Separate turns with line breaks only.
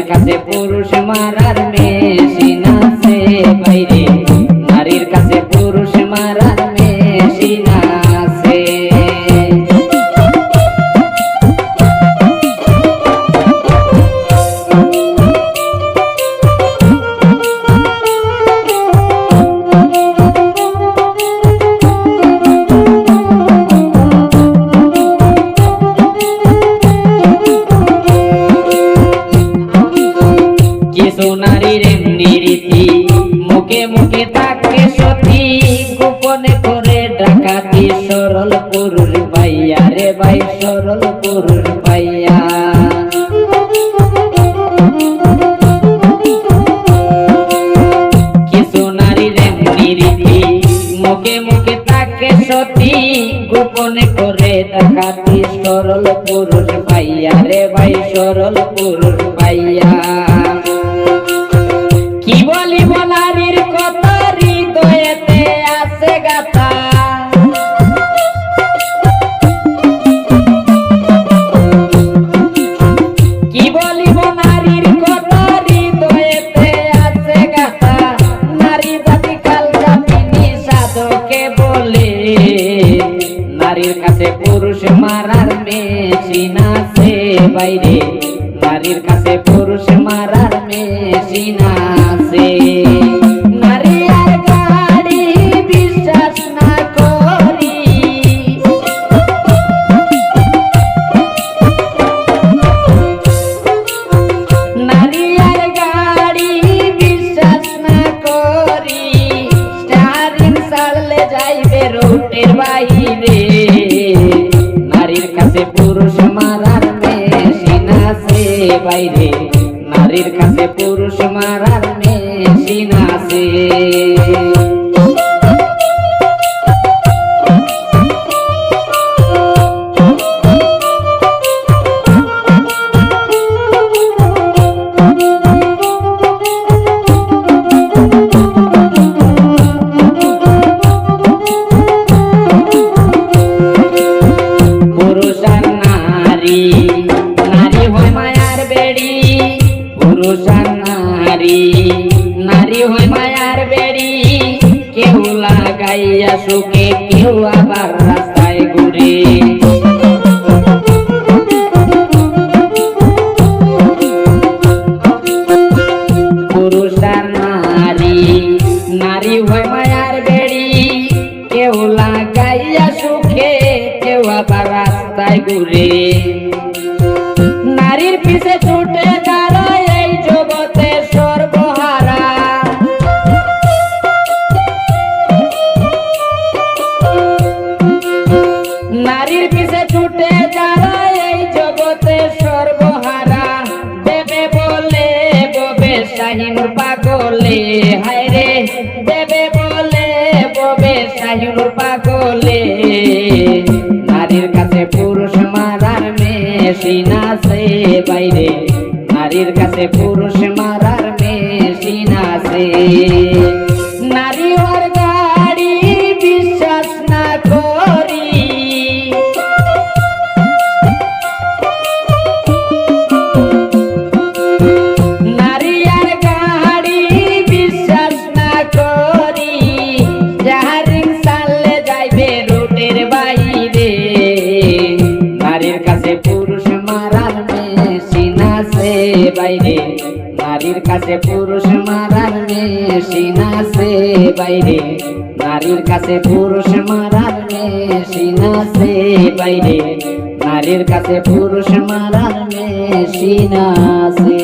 রোটের বাইরে নারীর কাছে মুখে মুখে তাকে সতী। গোপনে করে ডাকাতি সরল পুরুষ পাইয়া রে ভাই, সরল পুরুষ পাইয়া। কিছু নারীর এমনি রীতি মুখে মুখে তাকে সতী। গোপনে করে ডাকাতি সরল পুরুষ পাইয়া রে ভাই, সরল পুরুষ পাইয়া। পুরুষ মারার মেশিন আছে বাইরে। নারীর কাছে পুরুষ মারার মেশিন আছে। নারী বাইরে নারীর কাছে পুরুষ মারার মেশিন আছে। মায়ার বেড়ি, কেউ লাগাইয়া সুখে, কেউ আবার রাস্তায় ঘুরে। পুরুষ আর নারী নারী হয় মায়ার বেড়ি, কেউ লাগাইয়া সুখে, কেউ আবার রাস্তায় ঘুরে। নারীর পিছে ছুটে শাহিন পাগলে হায়রে দেবে বলে ববে সাহিন পাগলে। নারীর কাছে পুরুষ মারার মেশিন আছে বাইরে। নারীর কাছে পুরুষ মারার মেশিন আছে। আছে বাইরে। নারীর কাছে পুরুষ মারার মেশিন আছে বাইরে। নারীর কাছে পুরুষ মারার মেশিন আছে বাইরে। নারীর কাছে পুরুষ মারার মেশিন আছে।